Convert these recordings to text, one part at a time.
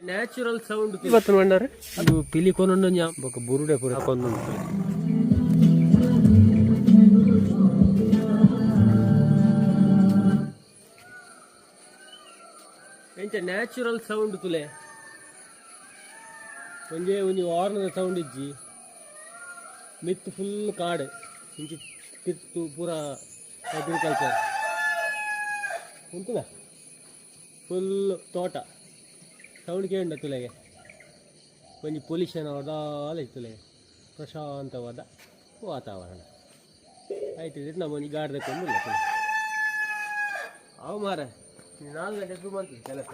Natural sound ಇವತ್ತು ಮಂಡಾರೆ ಅದು ಪಿಲಿ ಕೊನೊಂದು ನ್ಯಾ ಬೊಕ ಬುರುಡೆ ಪುರ ಹಾಕೊಂದು ಎಂಚ ನ್ಯಾಚುರಲ್ ಸೌಂಡ್ ತುಲೆ ಒಂಜೆ ಒಂಜಿ ವಾರ್ನದ ಸೌಂಡ್ ಇಜ್ಜಿ. ಮಿತ್ ಫುಲ್ ಕಾಡ್. ಇಂಚಿ ಕಿತ್ತು ಪೂರ ಅಗ್ರಿಕಲ್ಚರ್ ಉಂಟುದ ಫುಲ್ ತೋಟ. ಸೌಂಡ್ ಕೇಳ ತುಲೆಗೆ? ಒಂದು ಪೊಲ್ಯೂಷನ್ ಅವದಾಲ ತುಲೆಗೆ. ಪ್ರಶಾಂತವಾದ ವಾತಾವರಣ. ಆಯ್ತು ಇದ್ರೆ ನಮ್ಮ ಒಂಜಿ ಗಾಡಿ ತಗೊಂಡು ಅವು ಮಾರ ನಾಲ್ಕು ಗಂಟೆ ಶುರು ಮಾಡ್ತೀವಿ ಕೆಲಸ.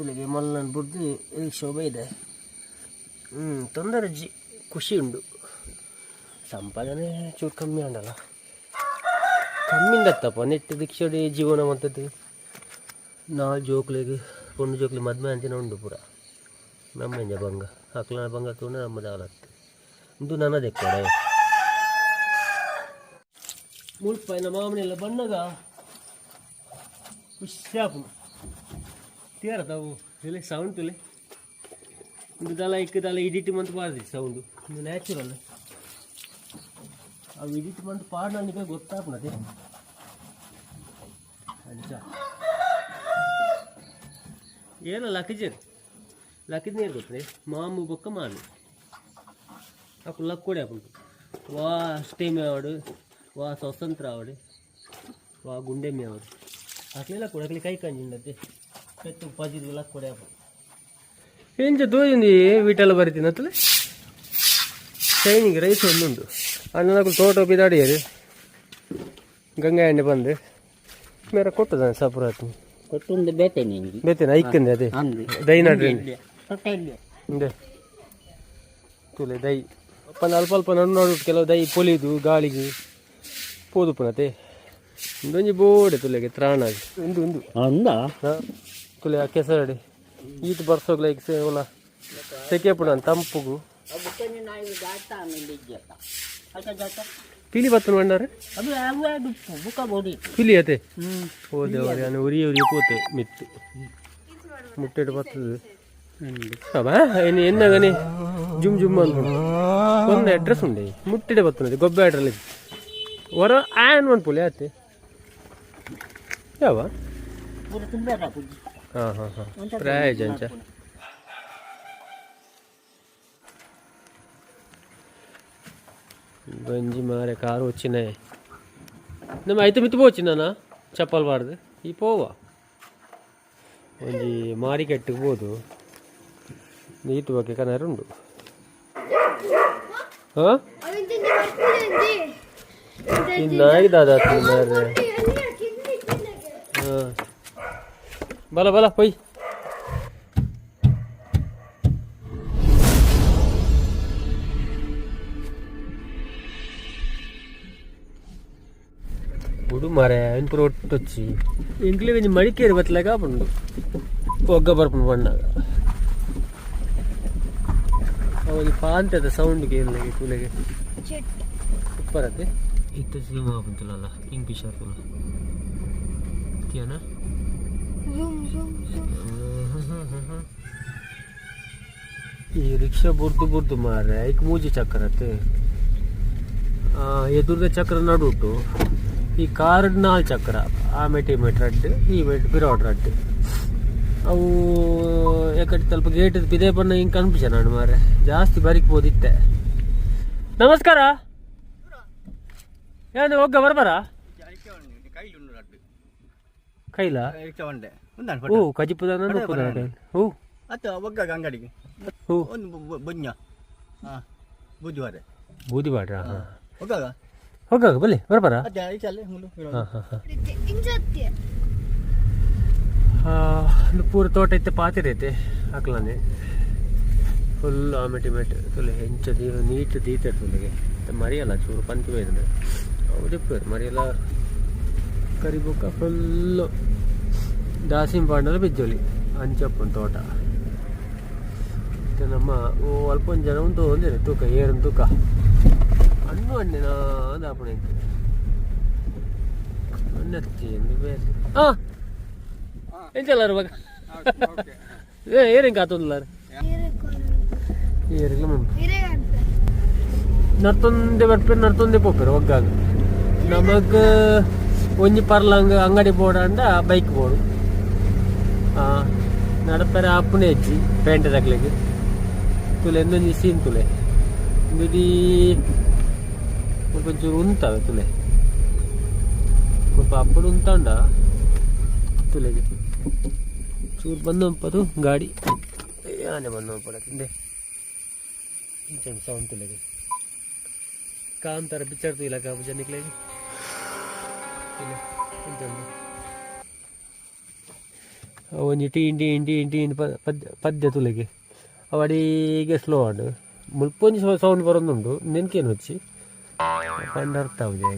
ಇತ್ತೆ ಮಲ್ಲನ ಇದಕ್ಕೆ ಶೋಭೆ ಇದೆ. ತೊಂದರೆ ಜಿ, ಖುಷಿ ಉಂಡು ಸಂಪಾದನೆ ಚೂರು ಕಮ್ಮಿ ಉಂಡಲ್ಲ ಕಮ್ಮಿಂದತ್ತಪ್ಪ ನೆಟ್ಟು ದಿಕ್ಷಡಿ ಜೀವನ ಮತ್ತದ್ದು. ನಾ ಜೋಕ್ಲಿಗೆ, ಪೊಣ್ಣು ಜೋಕ್ಲಿ ಮದ್ಮೆ ಅಂತಿನ ಉಂಡು ಪೂರ. ನಮ್ಮ ನಮ್ಮಂಜ ಬಂಗ ಹಕ್ಲನ ಬಂಗ ತಗೊಂಡು ನಮ್ಮದು ಆಲತ್ತು ಇದು ನನ್ನದೇ ಕೊಡೆ. ಮುಳ್ಪಾಯಿನ ಮಾಮನೆಲ್ಲ ಬಣ್ಣಗ ತೀರ ತಾವು ಇಲ್ಲಿ ಸೌಂಡ್ ದಲ ಇಕ್ಕ ದಲ ಇಡಿಟ್ ಮಂತ್ ಪಾಡ್ದಿ ಸೌಂಡು ಇದು ನ್ಯಾಚುರಲ್ ಅವು ಇಡಿಟ್ ಮಂತ್ ಪಾಡ್ ನನಗೆ ಗೊತ್ತಾಗ್ನದೆ ಅಜ್ಜ ಏನೋ ಲಕ್ಕಜರ್ ಲಕ್ಕದ ನೀರು ಗೊತ್ತೇ? ಮಾಮು ಬೊಕ್ಕ ಮಾನು ಅಪ್ಪ ಲಕ್ ಕೊಡಿ ಅಪ್ಪ ವಾ ಸ್ಟೇಮೆ ಆವಡು ವಾ ಸ್ವತಂತ್ರ ಆವಡು ವಾ ಗುಂಡೆಮ್ಮೆ ಆವಡು ಅಟ್ಲೆಲ್ಲ ಕೊಡಕ್ಲಿ ಕೈ ಕಂಜಿಂಡತ್ತೆ ಕಚ್ಚು ಪಜಿದಿಲ್ಲ ಕೊಡ್ಯಾಪ ಇಂಚ ತೋಜಿಂದು ವೀಟೆಲ್ಲ ಬರಿತೀನಿ ಅತ್ತಲೆ ಶೈನಿಂಗ್ ರೈಸ್ ಒಂದುಂಡು ಅನ್ನನಕು ತೋಟ ಬಿದಾಡಿಯರು ಗಂಗಾ ಎಣ್ಣೆ ಬಂದು. ಮೇರೆ ಕೊಟ್ಟದ ಸಪುರಾತಿ ಕೊಟ್ಟೊಂದು ಬೇತೇನೆ ಹಿಂಗೆ ಬೇತೇನೆ? ಐಕಂದೆ ಅದೇ? ದೈ ನಡ್ರಿ ಹಿಂದೆ. ತುಲೆ ದೈ. ಪನ್ನ ಅಲ್ಪ ಅಲ್ಪ ನಡು ನೋಡು ಕೆಲವು ದೈ ಪೊಲಿದು ಗಾಳಿಗೆ ಪೋದು ಪುನತೆ. ಒಂದೊಂಜಿ ಬೋಡೆ ತುಲೆಗೆ ತ್ರಾಣ ಉಂದು ಉಂದು ಅಂದ? ಆ ಕೆಸರಡಿ. ಈಟ್ ಬರ್ಸೋಗ್ಲ ಈಗ ಸೇವಲ ಸೆಕೆ ಪುಡ ತಂಪುಗು. ಪಿಲಿ ಬುಕ್ಕ ಬೋಡಿ ಪಿಲಿ ಅತೆ ಹ್ಞೂ ಹೋದೆ ಅವರಿ ನಾನು ಉರಿ ಉರಿ ಕೂತೆ ಮಿತ್ತು. ಮುಟ್ಟಿಟ್ಟು ಬರ್ತದೆ. ಅವ ಏನು ಎನ್ನಗನೆ ಜುಮ್ ಜುಮ್ ಅನ್ಕೊಂಡು ಒಂದು ಅಡ್ರೆಸ್ ಉಂಡೆ. ಮುಟ್ಟಿಡೆ ಬರ್ತದೆ ಗೊಬ್ಬೆ ಅಡ್ರಲ್ಲಿ ಹೊರ ಆನ್ ಒಂದು ಪುಲಿ ಆತೆ. ಯಾವ? ತುಂಬ ರಾಕುಜಿ ಹಾಂ ಹಾಂ ಹಾಂ ಪ್ರಯಾಜ ಅಂಚ గంజి మారే కారు వచ్చినాయి ನಮ್ಮ అయితే ಮಿತ್ತು పోవచ్చు నాన్న చెప్పాలి వాడదు ఈ పోవా ಒಂಜಿ ಮಾರಿಕೆಟ್ಟಿಗೆ ಬೋದು ನೀತು ಬಗ್ಗೆ ಕನರುಂಡು ಹಾಂ ಇನ್ನಾಗಿ ದಾದ ಮಾರ್ರೆ ಹಾಂ ಬಲ ಬಲ ಹೋಯ್. ಬಿಡು ಮಾರೆ ಇನ್ಪುರ ಒಟ್ಟು ಹಚ್ಚಿ? ಇಂಕ್ಲಿ ಒಂದು ಮಡಿಕೇರಿ ಬತ್ತಲಾಗ ಬಂಡು ಒಗ್ಗ ಬರ್ಪುಂಡು ಬಣ್ಣಾಗ. ಅವನಿಗೆ ಪಾಂತದ ಸೌಂಡ್ಗೆ ಏನಿಲ್ಲ ಕೂಲೆಗೆ. ಸೂಪರ್ ಅದೆ ಇತ್ತು ಸಿನಿಮಾ ಬಂತಲ್ಲ ಕಿಂಗ್ ಫಿಶರ್ ಕುಲ ತಿಯಾನಾ ಈ ರಿಕ್ಷಾ ಬುರ್ದು ಬುರ್ದು ಮಾರೆ ಐಕ್ ಮೂಜಿ ಚಕ್ರ ಅತ್ತೆ. ಎದುರ್ದ ಚಕ್ರ ನಡುಟು. ಈ ಕಾರ್ಡ್ ನಾಲ್ ಚಕ್ರ ಆ ಮೆಟಿ ಮೆಟ್ ರಡ್ಡ್ ಈ ಮೆಟ್ ಬಿರೋಡ್ ರಡ್ಡ್ ಅವು ಯಾಕಡೆ ಸ್ವಲ್ಪ ಗೇಟ್ ಪಿದೆ ಬಣ್ಣ ಹಿಂಗೆ ಕನ್ಫ್ಯೂಷನ್ ನಾನು ಮಾರೆ ಜಾಸ್ತಿ ಬರಿಕ್ಬೋದಿತ್ತೆ. ನಮಸ್ಕಾರ! ಏನು ಒಗ್ಗ ಬರ್ಬಾರ? ಕೈಲ? ಒಂದಾನು ಓ ಬಡ ಓ ಅತ್ತ ಒಗ್ಗಾಗ ಅಂಗಡಿಗೆ. ಓ ಒಂದು ಬು- ಬುಜ್ಞ ಹಾಂ ಬುಧವಾರ. ಬೂದಿ ಬಾಡ್ರ ಹಾಂ ಒಗ್ಗಾಗ? ಹೋಗಾಗ ಬಲ್ಲಿ ಬರಬಾರ? ಹಾಂ ಪೂರ ತೋಟ ಐತೆ ಪಾತಿರ ಐತೆ ಹಾಕ್ಲಾನೆ ಫುಲ್ ಆಮೆಟಿ ಮೆಟ್ ತುಲೆ ಹೆಂಚ ದೀವ ನೀಟ್ ದೀತೆ ತುಲೆಗೆ ಮರಿಯಲ್ಲ ಚೂರು ಪಂತಿ ಬೇರೆ ಹೌದಿಪ್ಪು ಮರಿಯಲ್ಲ. ಕರಿಬುಕ್ಕ ಫುಲ್ಲು ದಾಸಿಂ ಪಾಂಡಲ ಬಿಜ್ಜೋಲಿ, ಅಂಚಪ್ಪನ ತೋಟ. ಮತ್ತು ನಮ್ಮ ಅಲ್ಪ ಒಂದು ಜನ ಒಂದು ಒಂದಿದೆ, ತೂಕ, ಏರನ್ ತೂಕ. ಹಣ್ಣು ಹಣ್ಣಿನ ದಾಪಣೆ ಹಣ್ಣತ್ತಿ ಎಂದು ಬೇರೆ. ಹಾಂ ಎಂಚಲ್ಲಾರು ಮಗ ಏರೇನು ಕಾತೊಂದಿಲ್ಲಾರು ಏರಿಲ್ಲ ಮುಂದೆ. ನರ್ತೊಂದೆ ಬರ್ಪೇರು ನರ್ತೊಂದೆ ಪೋಪೇರು ಒಗ್ಗಾಗ ನಮಗ ಒಂಜಿ ಪರ್ಲಂಗ್ ಅಂಗಡಿ ಬೋಡಂಡ ಬೈಕ್ ಬೋಡು ನಡಪರೆ ಅಪ್ಪನೆ ಹೆಜ್ಜಿ ಪೇಂಟ್ ತಗ್ಲಿಗೆ ತುಲೆ ಎಂದೊಂಜಿ ಸೀನ್ ತುಲೆ. ಇಂದುದಿ ಒಂಚೂರು ಉಂತವೆ ತುಲೆ. ಸ್ವಲ್ಪ ಅಪ್ಪಡು ಉಂತಾಂಡ ತುಲೆಗೆ. ಚೂರು ಬಂದಂಪದು ಗಾಡಿ. ಬಂದಂಪಡತ್ತಿಂದೆ ಇಂಚನ್ ಸೌಂಡ್ ತುಲೆಗೆ. ಕಾಂತಾರ ಜನಕ್ಲೆಗೆ ಇಲ್ಲ ಇಂಚಂದು ಒಂಜಿ ಟೀಂಡಿ ಇಂಡಿ ಇಂಡಿ ಇಂಡಿ ಪದ್ಯ ಪದ್ಯ ತುಲೆಗೆ. ಅವಡಿಗೆ ಸ್ಲೋ ಆಡು ಮುಲ್ಪೊಂಜಿ ಸೌಂಡ್ ಬರೋದುಂಡು ನೆನ್ಕೇನು ಹಚ್ಚಿ? ಪಂಡ ಅರ್ಥ ಆಗಿದೆ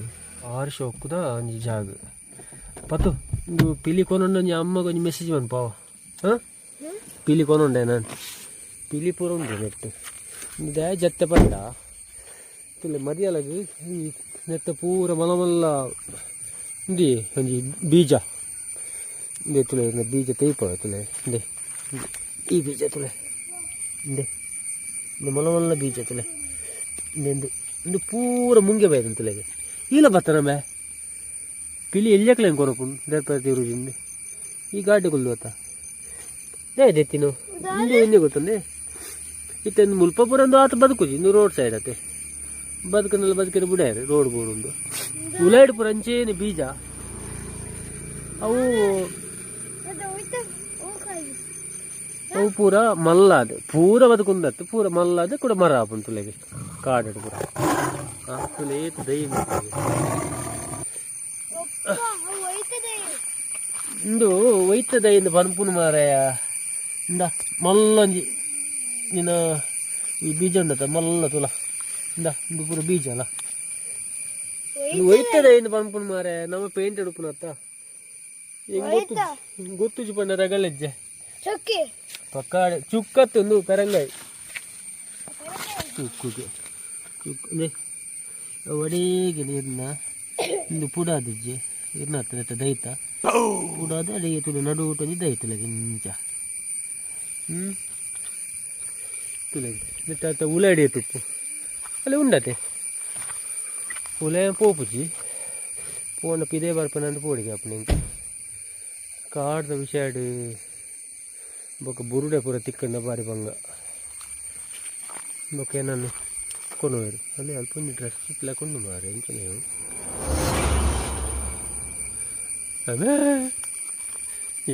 ಆರು ಶೋಕದ ಒಂಜಿ ಜಾಗ ಪತ್ತು ಪಿಲಿ ಕೊನೊಂಡು ಒಂಜಿ ಅಮ್ಮಗೆ ಒಂಜಿ ಮೆಸೇಜ್ ಬಂದು ಪಾವ ಹಾಂ? ಪಿಲಿ ಕೊನೊಂಡೆ ನಾನು. ಪಿಲಿ ಪೂರ ಉಂಟು ನೆಟ್ಟು. ಇದೇ ಜತ್ತೆ ಪಂಡ? ಪಿಲೆ ಮರಿಯಲಾಗಿ. ನೆಟ್ಟ ಪೂರ ಮಲಮಲ್ಲ ಇಂದಿ ಒಂಜಿ ಬೀಜ ಇಂದೆ ತುಲೆ ಇಂದ ಬೀಜ ತೈಪ ತುಲೆ ಇಂದೆ ಈ ಬೀಜ ತುಲೆ ಇಂದೆ ಇಂದೆ ಮಲ ಮಲ್ಲ ಬೀಜ ತುಲೆ ಇಂದೆಂದು ಇಂದು ಪೂರ ಮುಂಗೆ ಬೈದು ತುಲೆಗೆ ಇಲ್ಲ ಬರ್ತಾನಮ್ಮ ಮೇ ಪಿಲಿ ಎಲ್ಲಿಯಕ್ಲೆ ಕೊನಪುಂಡು ದೇರ್ಪತಿ ಇರುಜಿಂದು ಈ ಗಾಡಿ ಕೊಲ್ಲು ಗೊತ್ತಾ ದೇ ದೆತ್ತಿನು ಎಣ್ಣೆ ಗೊತ್ತಂದೆ ಇತ್ತೊಂದು ಮುಲ್ಪಪುರ ಒಂದು ಆತ ಬದುಕುಜಿ ಇಂದು ರೋಡ್ ಸೈಡ್ ಬದುಕನೆಲ್ಲ ಬದುಕಿನ ಬುಡಾರೆ ರೋಡ್ ಬೋರ್ಡ್ ಒಂದು. ಉಲಾಯ್ಡ್ ಅಂಚೇನೆ ಬೀಜ. ಅವು ಅವು ಪೂರ ಮಲ್ಲಾದ, ಪೂರ ಬದುಕುಂದತ್ತು, ಪೂರ ಮಲ್ಲಾದೆ ಕೂಡ ಮರ ಆಪುಂಡು ತುಲೆಗೆ ಕಾಡಡು ಪೂರ. ತುಲೆ ಏತು ಇಂದು. ಒಯ್ತದ ಇಂದ ಬನ್ಪುನ ಮಾರಾಯ. ಇಂದ ಮಲ್ಲೊಂಜಿ, ನಿನ್ನ ಈ ಬೀಜ ಉಂಡತ್ತ, ಮಲ್ಲ ತುಲ. ಇಂದ ಪೂರ ಬೀಜ ಅಲ್ಲ? ಇದು ಒಯ್ತದ. ಇಂದು ಪನ್ಪುನು ಮಾರೆ ನಮ್ಮ ಪೇಂಟ್ ಎಡುಪುನ ಅತ್ತ ಗೊತ್ತು ಗೊತ್ತು ಪಂಡ ರಗಲೆಜ್ಜೆ ಪಕ್ಕಾಡೆ ಚುಕ್ಕತ್ತು ಒಂದು ಪೆರಂಗಾಯಿ ಚುಕ್ಕುಗೆ. ಚುಕ್ಕು ಒಡೆಗೆ ನೀರನ್ನ ಇಂದು ಪುಡಾದಜ್ಜೆ. ಇರ್ನ ಹತ್ರ ದೈತ. ಪುಡಾದ ಅಡಿಗೆ ತುಳು ನಡು ಊಟನಿ ದೈತಲಗೆ ಇಂಚ ಹ್ಞೂ ತುಳಗೆ ಮತ್ತೆ ಉಲಾಡಿ ತುಪ್ಪು. ಅಲ್ಲಿ ಉಂಡತೆ ಉಲೆ ಪೋಪುಜಿ ಪೋನ ಪಿದೆ ಬರ್ಪನಂತ ಪೋಡಿಗೆ ಅಪ್ಪನ ಇಂಕ ಕಾಡ್ದ ವಿಷಾಡು ಬೊಕ್ಕ ಬುರುಡೆ ಪೂರ ತಿಕ್ಕಂಡ ಬಾರಿ ಬಂಗ ಬೊಕ್ಕ ನಾನು ಕೊನೋರು ಅಲ್ಲಿ ಅಲ್ಪ ಒಂದು ಡ್ರೆಸ್ ಇಟ್ಲಾಕೊಂಡು ಮಾರೆ ಇಂಚ ನೀವು ಅದೇ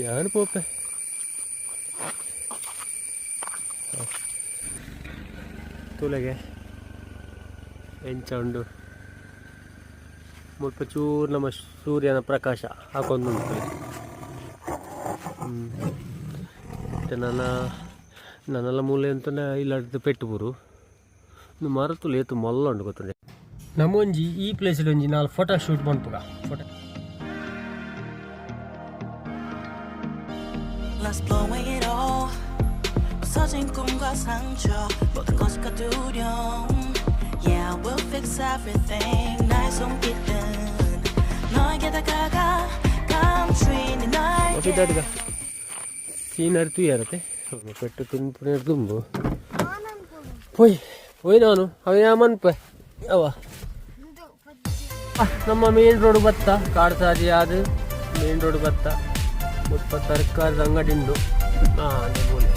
ಯಾನು ಪೋಪೆ ತುಲೆಗೆ ಎಂಚ ಉಂಡು ಮುಲ್ಪ ಚೂರು ನಮ್ಮ ಸೂರ್ಯನ ಪ್ರಕಾಶ ಹಾಕೊಂಡು ಮತ್ತೆ ನನ್ನ ನನ್ನೆಲ್ಲ ಮೂಲೆ ಅಂತ ಇಲ್ಲದ ಪೆಟ್ಟು ಬೂರು ಇನ್ನು ಮರತುಲು ಏತು ಮಲ್ಲ ಉಂಡು ಗೊತ್ತುಂಡೆ ನಮ್ಮೊಂಜಿ ಈ ಪ್ಲೇಸಲ್ಲಿ ಒಂಜಿ ನಾಲ್ಕು photo shoot ಮಾಡ್ಪುಗ photo Let's blow it all 부서진 꿈과 상처 모든 것이 두려움 Yeah, we'll fix everything 나의 손길은 너에게 다가가 감추인 날 ಮತ್ತೆ ಇದ್ದಾಡಿಗ ಸೀನರಿ ತುಯ್ಯಾರತ್ತೆ ಪೆಟ್ಟು ತಿನ್ಪುನ ದುಂಬು ಪೋಯ್ ಪೋಯ್ ನಾನು ಅವ ಯಾಮನ್ಪ ಅವ ಆ, ನಮ್ಮ ಮೇನ್ ರೋಡ್ ಬತ್ತ ಕಾಡು ಸಾಜಿ ಆದ ಮೇನ್ ರೋಡ್ ಬತ್ತ ಮುಪ್ಪ ತರಕಾರಿ ಅಂಗಡಿ ಉಂಡು 아, 네, 뭐네.